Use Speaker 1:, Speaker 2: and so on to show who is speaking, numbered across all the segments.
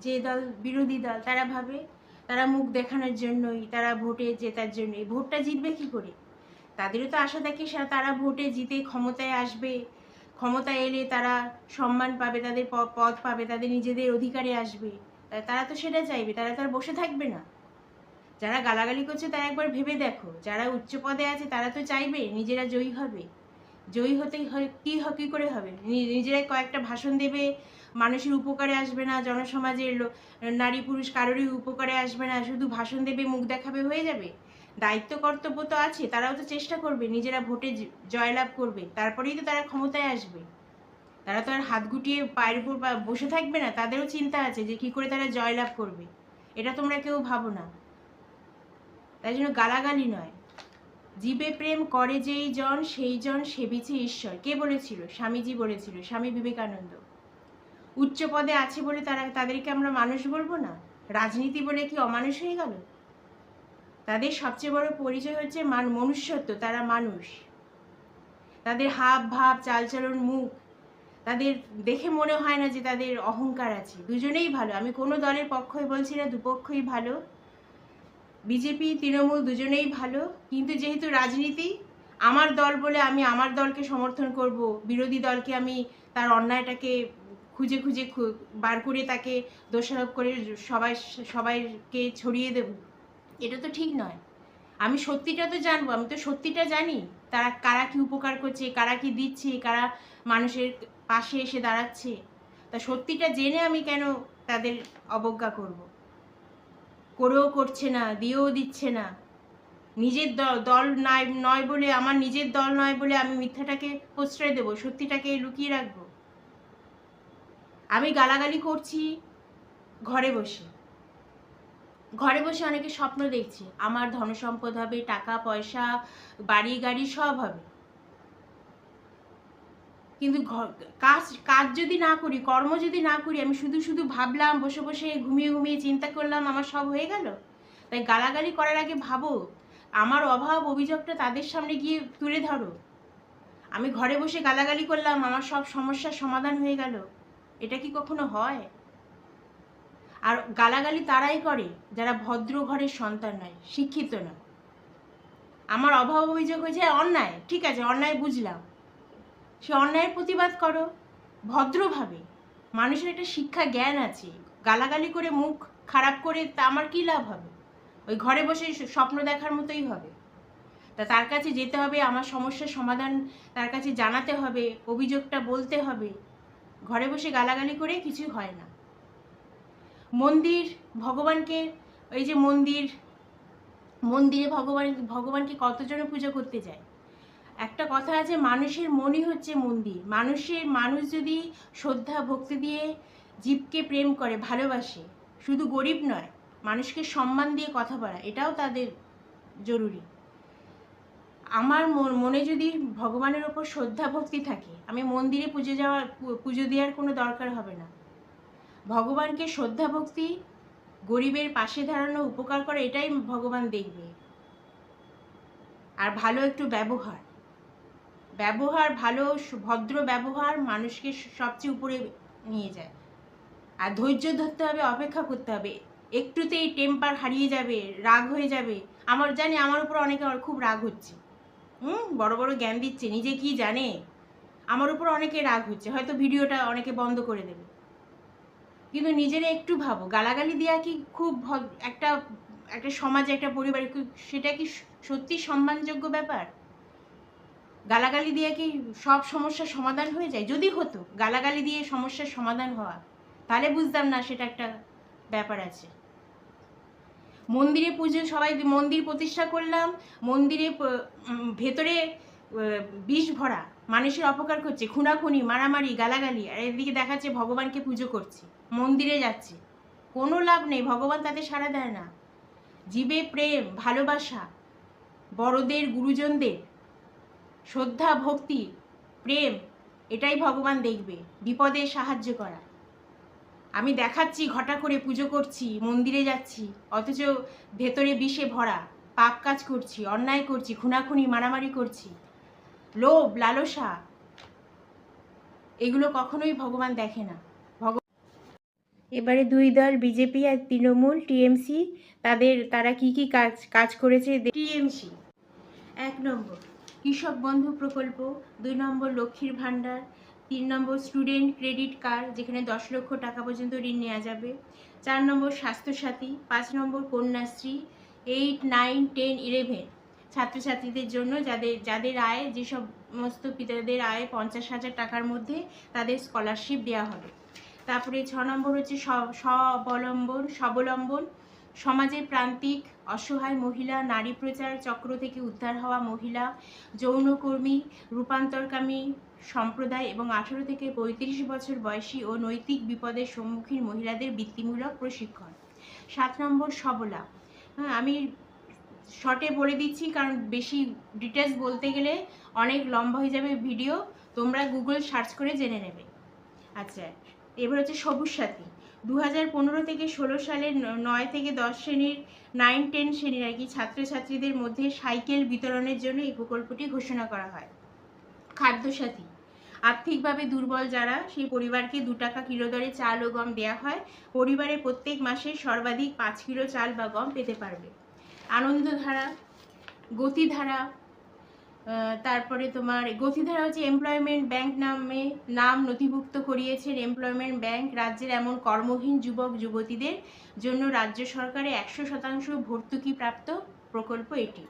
Speaker 1: যে দল, বিরোধী দল, তারা ভাবে, তারা মুখ দেখানোর জন্যই, তারা ভোটে জেতার জন্যই, ভোটটা জিতবে কি করে? তাদেরও তো আশা থাকে তারা ভোটে জিতে ক্ষমতায় আসবে। ক্ষমতায় এলে তারা সম্মান পাবে, তাদের পদ পাবে, তাদের নিজেদের অধিকারে আসবে। তারা তো সেটা চাইবে, তারা তো আর বসে থাকবে না। যারা গালাগালি করছে, তারা একবার ভেবে দেখো। যারা উচ্চ পদে আছে, তারা তো চাইবে, নিজেরা জয়ী হবে। জয়ী হতে কি কি করে হবে? নি- নিজেরাই কয়েকটা ভাষণ দেবে মানুষের উপকারে আসবে না, জনসমাজের নারী পুরুষ কারোরই উপকারে আসবে না, শুধু ভাষণ দেবে, মুখ দেখাবে, হয়ে যাবে? দায়িত্ব, কর্তব্য তো আছে, তারাও তো চেষ্টা করবে, নিজেরা ভোটে জয়লাভ করবে, তারপরেই তো তারা ক্ষমতায় আসবে। তারা তো আর হাত গুটিয়ে পায়ের উপর বসে থাকবে না, তাদেরও চিন্তা আছে যে কি করে তারা জয়লাভ করবে। এটা তোমরা কেউ ভাবো না। তাই জন্য গালাগালি নয়। জীবে প্রেম করে যেই জন, সেই জন সেবিছে ঈশ্বর। কে বলেছিল? স্বামীজি বলেছিল, স্বামী বিবেকানন্দ। উচ্চ পদে আছে বলে তারা, তাদেরকে আমরা মানুষ বলব না? রাজনীতি বলে কি অমানুষ হয়ে গেল? তাদের সবচেয়ে বড় পরিচয় হচ্ছে মান, মনুষ্যত্ব, তারা মানুষ। তাদের হাব, ভাব, চালচলন, মুখ, তাদের দেখে মনে হয় না যে তাদের অহংকার আছে। দুজনেই ভালো, আমি কোনো দলের পক্ষই বলছি না, দুপক্ষই ভালো। বিজেপি, তৃণমূল দুজনেই ভালো, কিন্তু যেহেতু রাজনীতি, আমার দল বলে আমি আমার দলকে সমর্থন করব, বিরোধী দলকে আমি তার অন্যায়টাকে খুঁজে খুঁজে বার করে তাকে দোষারোপ করে সবাই সবাইকে ছড়িয়ে দেব। এটা তো ঠিক নয়। আমি সত্যিটা তো জানব, আমি তো সত্যিটা জানি। তারা কারা কি উপকার করছে, কারা কি দিচ্ছে, কারা মানুষের পাশে এসে দাঁড়াচ্ছে। তা সত্যিটা জেনে আমি কেন তাদের অবজ্ঞা করব? করেও করছে না, দিয়েও দিচ্ছে না। নিজের দল নয় নয় বলে, আমার নিজের দল নয় বলে আমি মিথ্যাটাকে প্রশ্রয় দেবো, সত্যিটাকে লুকিয়ে রাখব। আমি গালাগালি করছি, ঘরে বসে। ঘরে বসে অনেকে স্বপ্ন দেখছে, আমার ধনসম্পদ হবে, টাকা, পয়সা, বাড়ি, গাড়ি, সব হবে। কিন্তু কাজ কাজ যদি না করি, কর্ম যদি না করি, আমি শুধু শুধু ভাবলাম, বসে বসে ঘুমিয়ে ঘুমিয়ে চিন্তা করলাম, আমার সব হয়ে গেল? তাই গালাগালি করার আগে ভাবো, আমার অভাব অভিযোগটা তাদের সামনে গিয়ে তুলে ধরো। আমি ঘরে বসে গালাগালি করলাম, আমার সব সমস্যার সমাধান হয়ে গেল। এটা কি কখনো হয়? আর গালাগালি তারাই করে যারা ভদ্র ঘরের সন্তান নয়, শিক্ষিত নয়। আমার অভাব অভিযোগ হয়েছে অন্যায়, ঠিক আছে, অন্যায় বুঝলাম। সে অন্যায়ের প্রতিবাদ করো, ভদ্রভাবে। মানুষের একটা শিক্ষা জ্ঞান আছে। গালাগালি করে মুখ খারাপ করে তা আমার কী লাভ হবে? ওই ঘরে বসে স্বপ্ন দেখার মতোই হবে। তা তার কাছে যেতে হবে, আমার সমস্যার সমাধান তার কাছে জানাতে হবে, অভিযোগটা বলতে হবে। ঘরে বসে গালাগালি করে কিছু হয় না। মন্দির, ভগবানকে, এই যে মন্দির, মন্দিরে ভগবান, ভগবানকে কতজনে পূজা করতে যায়? একটা কথা আছে, মানুষের মনই হচ্ছে মন্দির। মানুষের, মানুষ যদি শ্রদ্ধা, ভক্তি দিয়ে জীবকে প্রেম করে, ভালোবাসে, শুধু গরিব নয়, মানুষকে সম্মান দিয়ে কথা বলা, এটাও তাদের জরুরি। আমার মন- যদি ভগবানের ওপর শ্রদ্ধা ভক্তি থাকে, আমি মন্দিরে পুজো যাওয়ার পুজো দেওয়ার কোনো দরকার হবে না। ভগবানকে শ্রদ্ধা ভক্তি, গরিবের পাশে দাঁড়ানো, উপকার করে, এটাই ভগবান দেখবে। আর ভালো একটু ব্যবহার। ব্যবহার ভালো ভদ্র ব্যবহার মানুষকে সবচেয়ে উপরে নিয়ে যায়। আর ধৈর্য ধরতে হবে, অপেক্ষা করতে হবে। একটুতেই টেম্পার হারিয়ে যাবে, রাগ হয়ে যাবে। আমার জানি আমার উপর অনেকে খুব রাগ হচ্ছে। হুম, বড় বড় জ্ঞান দিচ্ছে, নিজে কি জানে? আমার উপর অনেকে রাগ হচ্ছে, হয়তো ভিডিওটা অনেকে বন্ধ করে দেবে। কিন্তু নিজেরা একটু ভাবো, গালাগালি দেওয়া কি খুব একটা একটা সমাজে, একটা পরিবারে সেটা কি সত্যি সম্মানযোগ্য ব্যাপার? গালাগালি দিয়ে কি সব সমস্যার সমাধান হয়ে যায়? যদি হতো, গালাগালি দিয়ে সমস্যার সমাধান হওয়া, তাহলে বুঝতাম না সেটা একটা ব্যাপার আছে। মন্দিরে পুজো, সবাই মন্দির প্রতিষ্ঠা করলাম। মন্দিরে ভেতরে বিষ ভরা, মানুষের অপকার করছে, খুনাখুনি, মারামারি, গালাগালি, আর এদিকে দেখাচ্ছে ভগবানকে পুজো করছে, মন্দিরে যাচ্ছে। কোনো লাভ নেই, ভগবান তাতে সাড়া দেয় না। জীবে প্রেম, ভালোবাসা, বড়দের, গুরুজনদের, শ্রদ্ধা, ভক্তি, প্রেম, এটাই ভগবান দেখবে, বিপদে সাহায্য করা। আমি দেখাচ্ছি, ঘটা করে পুজো করছি, মন্দিরে যাচ্ছি, অথচ ভেতরে বিষে ভরা, পাপ কাজ করছি, অন্যায় করছি, খুনাখুনি, মারামারি করছি। লোভ, লালসা, এগুলো কখনোই ভগবান দেখে না। এবারে দুই দল, বিজেপি আর তৃণমূল, টিএমসি, তাদের, তারা কি কি কাজ কাজ করেছে টিএমসি, এক নম্বর, কৃষক বন্ধু প্রকল্প, দুই নম্বর, লক্ষ্মীর ভাণ্ডার তিন নম্বর স্টুডেন্ট ক্রেডিট কার্ড যেখানে দশ লক্ষ টাকা পর্যন্ত ঋণ নেওয়া যাবে। চার নম্বর স্বাস্থ্যসাথী, পাঁচ নম্বর Kanyashree eight nine ten eleven ছাত্রছাত্রীদের জন্য যাদের যাদের আয়, যে সমস্ত পিতাদের আয় পঞ্চাশ হাজার টাকার মধ্যে তাদের স্কলারশিপ দেওয়া হবে। তারপরে ছ নম্বর হচ্ছে স্বাবলম্বন স্বাবলম্বন। সমাজের প্রান্তিক, অসহায় মহিলা, নারী প্রচার চক্র থেকে উদ্ধার হওয়া মহিলা, যৌনকর্মী, রূপান্তরকামী সম্প্রদায় এবং আঠারো থেকে পঁয়ত্রিশ বছর বয়সী ও নৈতিক বিপদের সম্মুখীন মহিলাদের বৃত্তিমূলক প্রশিক্ষণ। সাত নম্বর সবলা। হ্যাঁ আমি শর্টে বলে দিচ্ছি কারণ বেশি ডিটেলস বলতে গেলে অনেক লম্বা হয়ে যাবে ভিডিও তোমরা গুগল সার্চ করে জেনে নেবে। আচ্ছা এবার হচ্ছে সবুজ সাথী। দু হাজার পনেরো থেকে ষোলো সালের নয় থেকে দশ শ্রেণির নাইন টেন শ্রেণির আর কি ছাত্রছাত্রীদের মধ্যে সাইকেল বিতরণের জন্য এই প্রকল্পটি ঘোষণা করা হয়। খাদ্যসাথী। আর্থিকভাবে দুর্বল যারা, সেই পরিবারকে দু টাকা কিলো দরে চাল ও গম দেওয়া হয়। পরিবারে প্রত্যেক মাসে সর্বাধিক পাঁচ কিলো চাল বা গম পেতে পারবে। আনন্দধারা, গতিধারা তারপরে তোমার গতিধারা হচ্ছে এমপ্লয়মেন্ট ব্যাংক নামে নাম নথিভুক্ত করিয়েছেন এমপ্লয়মেন্ট ব্যাংক রাজ্যের এমন কর্মহীন যুবক যুবতীদের জন্য রাজ্য সরকারের একশো শতাংশ ভর্তুকি প্রাপ্ত প্রকল্প এটি।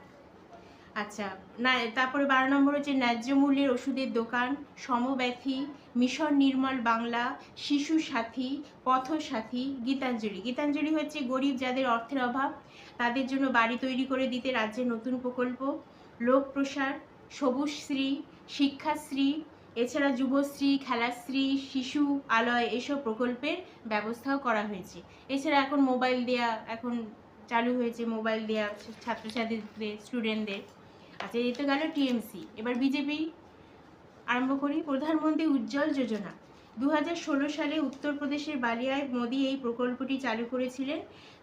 Speaker 1: আচ্ছা না, তারপরে বারো নম্বর হচ্ছে ন্যায্য মূল্যের ওষুধের দোকান, সমব্যথী, মিশন নির্মল বাংলা, শিশু সাথী পথসাথী গীতাঞ্জলি। গীতাঞ্জলি হচ্ছে গরিব যাদের অর্থের অভাব, তাদের জন্য বাড়ি তৈরি করে দিতে রাজ্যের নতুন প্রকল্প, লোক প্রসার সবুজশ্রী শিক্ষাশ্রী এছাড়া যুবশ্রী, খেলাশ্রী, শিশু, আলয় এসব প্রকল্পের ব্যবস্থাও করা হয়েছে। এছাড়া এখন মোবাইল দেয়া, এখন চালু হয়েছে মোবাইল দেয়া ছাত্রছাত্রীদের, স্টুডেন্টদের। আচ্ছা এই তো গেল টিএমসি। এবার বিজেপি আরম্ভ করি। প্রধানমন্ত্রী উজ্জ্বল যোজনা। দু হাজার ষোলো সালে উত্তরপ্রদেশের বালিয়ায় মোদি এই প্রকল্পটি চালু করেছিলেন।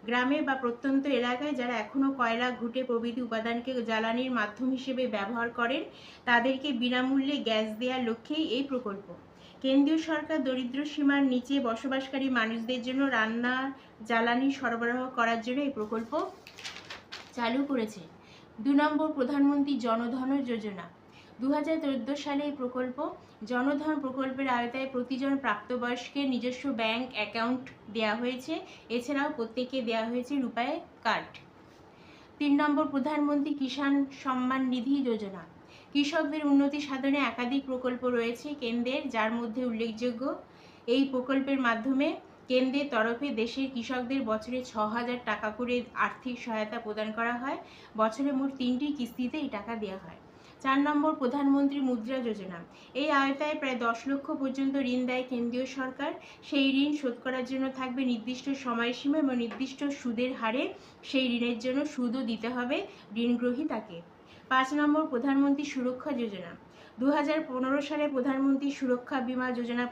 Speaker 1: গ্রামে বা প্রত্যন্ত এলাকায় যারা এখনও কয়লা, ঘুঁটে প্রভৃতি উপাদানকে জ্বালানির মাধ্যম হিসেবে ব্যবহার করেন, তাদেরকে বিনামূল্যে গ্যাস দেওয়ার লক্ষ্যেই এই প্রকল্প। কেন্দ্রীয় সরকার দরিদ্র সীমার নিচে বসবাসকারী মানুষদের জন্য রান্নার জ্বালানি সরবরাহ করার জন্য এই প্রকল্প চালু করেছে। দু নম্বর প্রধানমন্ত্রী জনধন যোজনা। দু হাজার চোদ্দ সালে এই প্রকল্প জনধন প্রকল্পের আওতায় প্রতিজন প্রাপ্তবয়স্কের নিজস্ব ব্যাংক অ্যাকাউন্ট দেওয়া হয়েছে। এছাড়াও প্রত্যেকে দেওয়া হয়েছে রূপায় কার্ড। তিন নম্বর, প্রধানমন্ত্রী কিষাণ সম্মান নিধি যোজনা। কৃষকদের উন্নতি সাধনে একাধিক প্রকল্প রয়েছে কেন্দ্রের, যার মধ্যে উল্লেখযোগ্য, এই প্রকল্পের মাধ্যমে কেন্দ্রের তরফে দেশের কৃষকদের বছরে ছ হাজার টাকা করে আর্থিক সহায়তা প্রদান করা হয়। বছরে মোট তিনটি কিস্তিতে এই টাকা দেওয়া হয়। চার নম্বর প্রধানমন্ত্রী মুদ্রা যোজনা। এই আওতায় প্রায় দশ লক্ষ পর্যন্ত ঋণ দেয় কেন্দ্রীয় সরকার। সেই ঋণ শোধ করার জন্য থাকবে নির্দিষ্ট সময়সীমা এবং নির্দিষ্ট সুদের হারে সেই ঋণের জন্য সুদও দিতে হবে ঋণগ্রহী তাকে। পাঁচ নম্বর প্রধানমন্ত্রী সুরক্ষা যোজনা। দু হাজার পনেরো সালে প্রধানমন্ত্রী সুরক্ষা বীমা যোজনা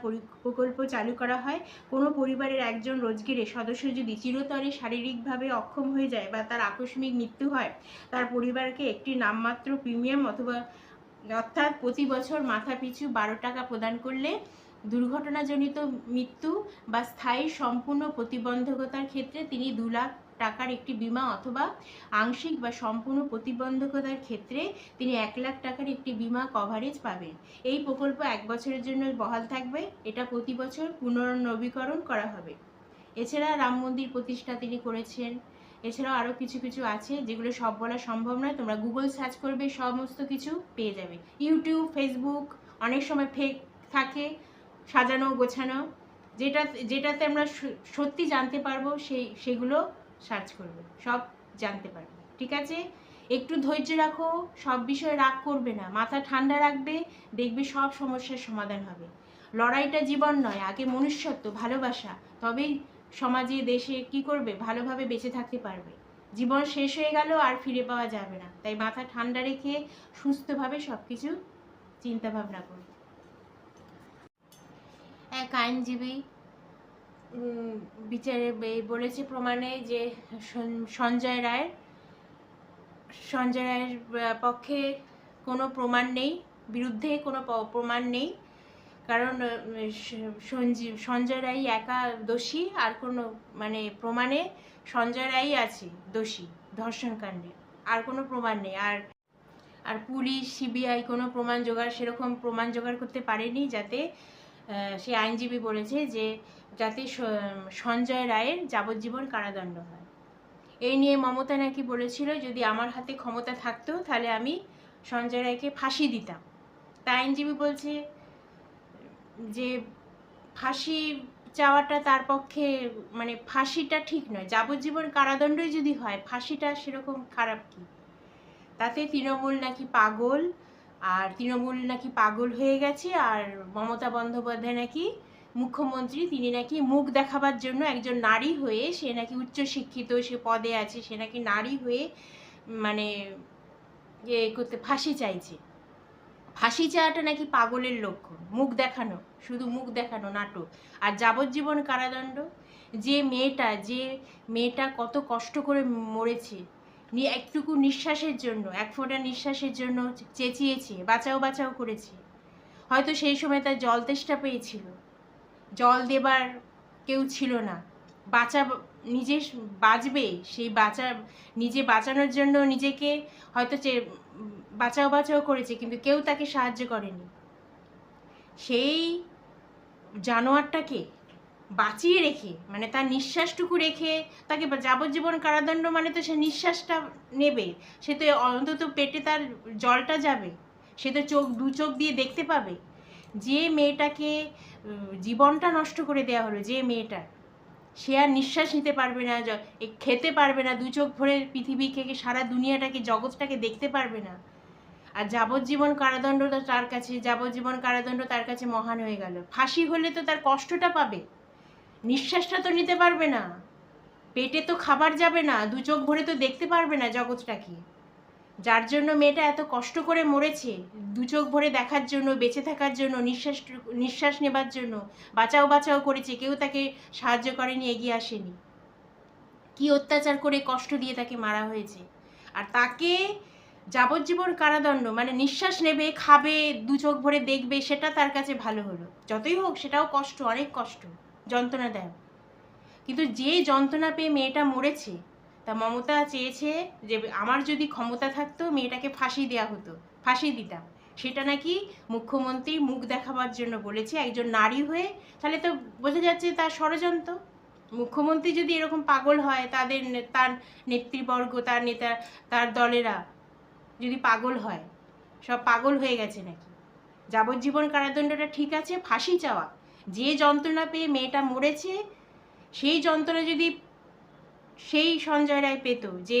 Speaker 1: প্রকল্প চালু করা হয়। কোনো পরিবারের একজন রোজগেরে সদস্য যদি চিরতরে শারীরিকভাবে অক্ষম হয়ে যায় বা তার আকস্মিক মৃত্যু হয়, তার পরিবারকে একটি নামমাত্র প্রিমিয়াম অথবা অর্থাৎ প্রতি বছর মাথা পিছু বারো টাকা প্রদান করলে দুর্ঘটনাজনিত মৃত্যু বা স্থায়ী সম্পূর্ণ প্রতিবন্ধকতার ক্ষেত্রে তিনি দু লাখ টাকার একটি বীমা অথবা আংশিক বা সম্পূর্ণ প্রতিবন্ধকতার ক্ষেত্রে তিনি এক লাখ টাকার একটি বীমা কভারেজ পাবেন। এই প্রকল্প এক বছরের জন্য বহাল থাকবে। এটা প্রতি বছর পুনর্নবীকরণ করা হবে। এছাড়া রাম মন্দির প্রতিষ্ঠা তিনি করেছেন। এছাড়াও আরও কিছু কিছু আছে যেগুলো সব বলা সম্ভব নয়। তোমরা গুগল সার্চ করবে, সমস্ত কিছু পেয়ে যাবে। ইউটিউব ফেসবুক অনেক সময় ফেক থাকে সাজানো, গোছানো। যেটা যেটাতে আমরা সত্যি জানতে পারব সেই সেগুলো সার্চ করবে, সব জানতে পারবে, ঠিক আছে? একটু ধৈর্য রাখো, সব বিষয়ে রাগ করবে না, মাথা ঠান্ডা রাখবে, দেখবে সব সমস্যার সমাধান হবে। লড়াইটা জীবন নয়, আগে মনুষ্যত্ব, ভালোবাসা, তবেই সমাজে, দেশে কি করবে? ভালোভাবে বেঁচে থাকতে পারবে। জীবন শেষ হয়ে গেল, আর ফিরে পাওয়া যাবে না। তাই মাথা ঠান্ডা রেখে সুস্থভাবে সব কিছু চিন্তা ভাবনা করো। এক আইনজীবী বিচারে বলেছে প্রমাণে যে সঞ্জয় রায়ের সঞ্জয় রায়ের পক্ষে কোনো প্রমাণ নেই, বিরুদ্ধে কোনো প্রমাণ নেই, কারণ সঞ্জীব, সঞ্জয় রায় একা দোষী, আর কোনো মানে প্রমাণে সঞ্জয় রায় আছে দোষী ধর্ষণ কাণ্ডে আর কোনো প্রমাণ নেই, আর আর পুলিশ, সিবিআই কোনো প্রমাণ জোগাড়, সেরকম প্রমাণ জোগাড় করতে পারেনি যাতে আহ, সে আইনজীবী বলেছে যে যাতে সঞ্জয় রায়ের যাবজ্জীবন কারাদণ্ড হয়। এই নিয়ে মমতা নাকি বলেছিল যদি আমার হাতে ক্ষমতা থাকতো তাহলে আমি সঞ্জয় রায়কে ফাঁসি দিতাম। তা আইনজীবী বলছে যে ফাঁসি চাওয়াটা তার পক্ষে মানে ফাঁসিটা ঠিক নয় যাবজ্জীবন কারাদণ্ডই যদি হয় ফাঁসিটা সেরকম খারাপ কি? তাতে তৃণমূল নাকি পাগল? আর তৃণমূল নাকি পাগল হয়ে গেছে, আর মমতা বন্দ্যোপাধ্যায় নাকি মুখ্যমন্ত্রী, তিনি নাকি মুখ দেখাবার জন্য একজন নারী হয়ে সে নাকি উচ্চশিক্ষিত, সে পদে আছে, সে নাকি নারী হয়ে মানে এ করতে, ফাঁসি চাইছে। ফাঁসি চাওয়াটা নাকি পাগলের লক্ষণ, মুখ দেখানো, শুধু মুখ দেখানো নাটক। আর যাবজ্জীবন কারাদণ্ড, যে মেয়েটা যে মেয়েটা কত কষ্ট করে মরেছে একটুকু নিঃশ্বাসের জন্য, এক ফোঁটা নিঃশ্বাসের জন্য চেঁচিয়েছে, বাঁচাও বাঁচাও করেছে। হয়তো সেই সময় তার জল তেষ্টা পেয়েছিল। জল দেবার কেউ ছিল না। বাঁচা, নিজে বাঁচবে, সেই বাঁচা, নিজে বাঁচানোর জন্য নিজেকে হয়তো চে- বাঁচাও বাঁচাও করেছে, কিন্তু কেউ তাকে সাহায্য করেনি। সেই জানোয়ারটাকে বাঁচিয়ে রেখে মানে তার নিঃশ্বাসটুকু রেখে তাকে যাবজ্জীবন কারাদণ্ড মানে তো সে নিঃশ্বাসটা নেবে, সে তো অন্তত পেটে তার জলটা যাবে, সে তো চোখ, দু চোখ দিয়ে দেখতে পাবে। যে মেয়েটাকে জীবনটা নষ্ট করে দেওয়া হলো, যে মেয়েটা, সে আর নিঃশ্বাস নিতে পারবে না খেতে পারবে না, দু চোখ ভরে পৃথিবী পৃথিবীকে সারা দুনিয়াটাকে, জগৎটাকে দেখতে পারবে না। আর যাবজ্জীবন কারাদণ্ড তার কাছে, যাবজ্জীবন কারাদণ্ড তার কাছে মহান হয়ে গেল। ফাঁসি হলে তো তার কষ্টটা পাবে। নিঃশ্বাসটা তো নিতে পারবে না। পেটে তো খাবার যাবে না, দু চোখ ভরে তো দেখতে পারবে না জগৎটাকে যার জন্য মেয়েটা এত কষ্ট করে মরেছে, দু চোখ ভরে দেখার জন্য, বেঁচে থাকার জন্য, নিঃশ্বাস নিঃশ্বাস নেবার জন্য, বাঁচাও বাঁচাও করেছে, কেউ তাকে সাহায্য করেনি, এগিয়ে আসেনি। কি অত্যাচার করে কষ্ট দিয়ে তাকে মারা হয়েছে। আর তাকে যাবজ্জীবন কারাদণ্ড মানে নিঃশ্বাস নেবে, খাবে, দু চোখ ভরে দেখবে, সেটা তার কাছে ভালো হলো। যতই হোক, সেটাও কষ্ট, অনেক কষ্ট। যন্ত্রণা দেয়। কিন্তু যে যন্ত্রণা পেয়ে মেয়েটা মরেছে, তা মমতা চেয়েছে যে আমার যদি ক্ষমতা থাকতো, মেয়েটাকে ফাঁসি দেওয়া হতো, ফাঁসি দিতাম। সেটা নাকি মুখ্যমন্ত্রী মুখ দেখাবার জন্য বলেছে, একজন নারী হয়ে। তাহলে তো বোঝা যাচ্ছে তার ষড়যন্ত্র। মুখ্যমন্ত্রী যদি এরকম পাগল হয়, তাদের তার নেতৃবর্গ, তার নেতা, তার দলেরা যদি পাগল হয়, সব পাগল হয়ে গেছে নাকি? যাবজ্জীবন কারাদণ্ডটা ঠিক আছে, ফাঁসি চাওয়া। যে যন্ত্রণা পেয়ে মেয়েটা মরেছে, সেই যন্ত্রণা যদি সেই সঞ্জয় রায় পেত, যে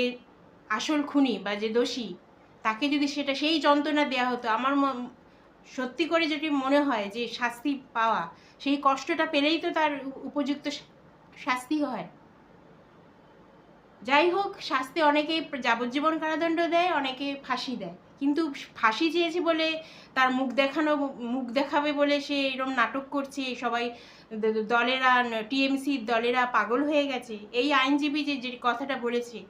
Speaker 1: আসল খুনি বা যে দোষী, তাকে যদি সেটা সেই যন্ত্রণা দেওয়া হতো, আমার সত্যি করে যেটি মনে হয় যে শাস্তি পাওয়া, সেই কষ্টটা পেলেই তো তার উপযুক্ত শাস্তি হয়। যাই হোক, শাস্তি অনেকে যাবজ্জীবন কারাদণ্ড দেয়, অনেকে ফাঁসি দেয়। কিন্তু ফাঁসি চেয়েছে বলে, তার মুখ দেখানো, মুখ দেখাবে বলে সে এরকম নাটক করছে, সবাই দলেরা টিএমসির দলেরা পাগল হয়ে গেছে। এই আইনজীবী যে যে কথাটা বলেছে,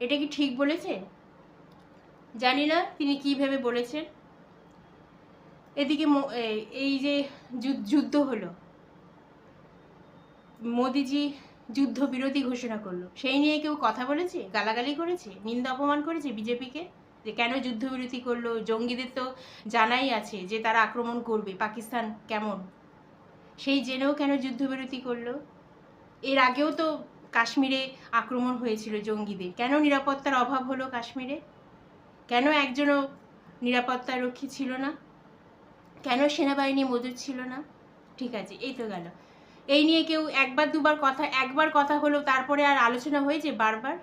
Speaker 1: এটা কি ঠিক বলেছে? জানি না, তিনি কী ভেবে বলেছেন? এদিকে এই যে যুদ- যুদ্ধ হলো। মোদিজি যুদ্ধ বিরোধী ঘোষণা করল। সেই নিয়ে কেউ কথা বলেছে? গালাগালি করেছে? নিন্দা, অপমান করেছে বিজেপিকে? যে কেন যুদ্ধবিরতি করল? জঙ্গিদের তো জানাই আছে যে তারা আক্রমণ করবে। পাকিস্তান কেমন? সেই জেনেও কেন যুদ্ধবিরতি করল? এর আগেও তো কাশ্মীরে আক্রমণ হয়েছিল জঙ্গিদের। কেন নিরাপত্তার অভাব হলো কাশ্মীরে? কেন একজনও নিরাপত্তা রক্ষী ছিল না? কেন সেনাবাহিনী মজুদ ছিল না? ঠিক আছে, এই তো গেল। এই নিয়ে কেউ একবার দুবার কথা, একবার কথা হলো, তারপরে আর আলোচনা হয়েছে বারবার?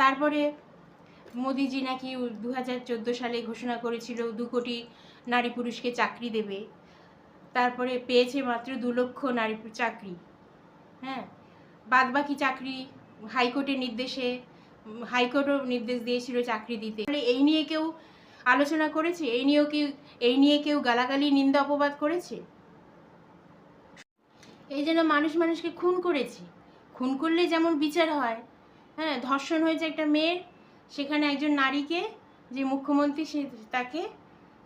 Speaker 1: তারপরে মোদিজি নাকি দু হাজার চোদ্দ সালে ঘোষণা করেছিল দু কোটি নারী পুরুষকে চাকরি দেবে। তারপরে পেয়েছে মাত্র দু লক্ষ নারী চাকরি। হ্যাঁ? বাদ বাকি চাকরি হাইকোর্টের নির্দেশে হাইকোর্টও নির্দেশ দিয়েছিল চাকরি দিতে। তাহলে এই নিয়ে কেউ আলোচনা করেছে? এই নিয়েও কেউ এই নিয়ে কেউ গালাগালি, নিন্দা, অপবাদ করেছে? এই যেন মানুষ মানুষকে খুন করেছে। খুন করলে যেমন বিচার হয় হ্যাঁ? ধর্ষণ হয়েছে একটা মেয়ের সেখানে একজন নারীকে যে মুখ্যমন্ত্রী সে তাকে,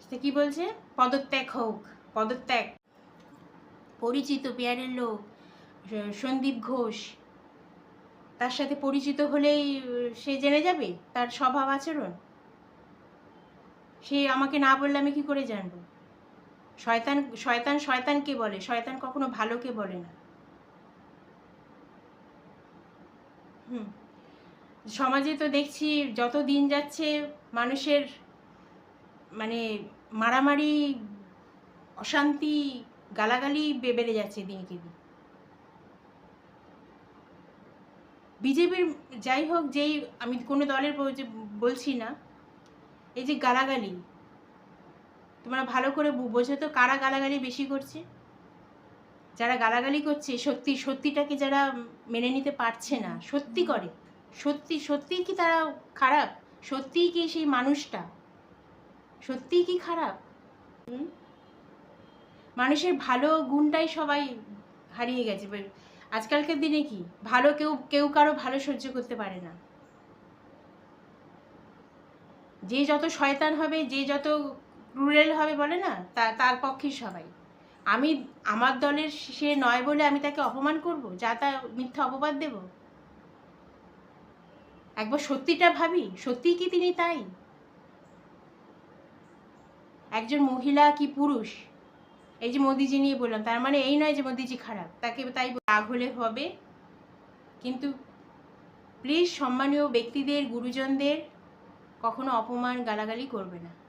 Speaker 1: সে কী বলছে? পদত্যাগ হোক, পদত্যাগ। পরিচিত পেয়ারের লোক সন্দীপ ঘোষ, তার সাথে পরিচিত হলেই সে জেনে যাবে, তার স্বভাব আচরণ। সে আমাকে না বললে আমি কি করে জানব? শয়তান শয়তান শয়তানকে বলে, শয়তান কখনো ভালোকে বলে না। হুম। সমাজে তো দেখছি যত দিন যাচ্ছে মানুষের মানে মারামারি, অশান্তি, গালাগালি বেড়ে যাচ্ছে দিনকে দিন। বিজেপির যাই হোক যেই আমি কোনো দলের বলছি না, এই যে গালাগালি, তোমরা ভালো করে বোঝো তো কারা গালাগালি বেশি করছে? যারা গালাগালি করছে সত্যি, সত্যিটাকে যারা মেনে নিতে পারছে না, সত্যি করে। সত্যি, সত্যিই কি তারা খারাপ? সত্যিই কি সেই মানুষটা? সত্যিই কি খারাপ? মানুষের ভালো গুণটাই সবাই হারিয়ে গেছে। আজকালকার দিনে কি? ভালো কেউ কেউ কারও ভালো সহ্য করতে পারে না। যে যত শয়তান হবে, যে যত ক্রুরেল হবে বলে না তার পক্ষে সবাই। আমি, আমার দলের সে নয় বলে আমি তাকে অপমান করব? যা তা মিথ্যা অপবাদ দেব? একবার সত্যিটা ভাবি সত্যি কি তিনি তাই? একজন মহিলা কি পুরুষ? এই যে মোদিজি নিয়ে বললাম, তার মানে এই নয় যে মোদিজি খারাপ, তাকে তাই রাগ হলে হবে। কিন্তু প্লিজ সম্মানীয় ব্যক্তিদের, গুরুজনদের কখনো অপমান, গালাগালি করবে না।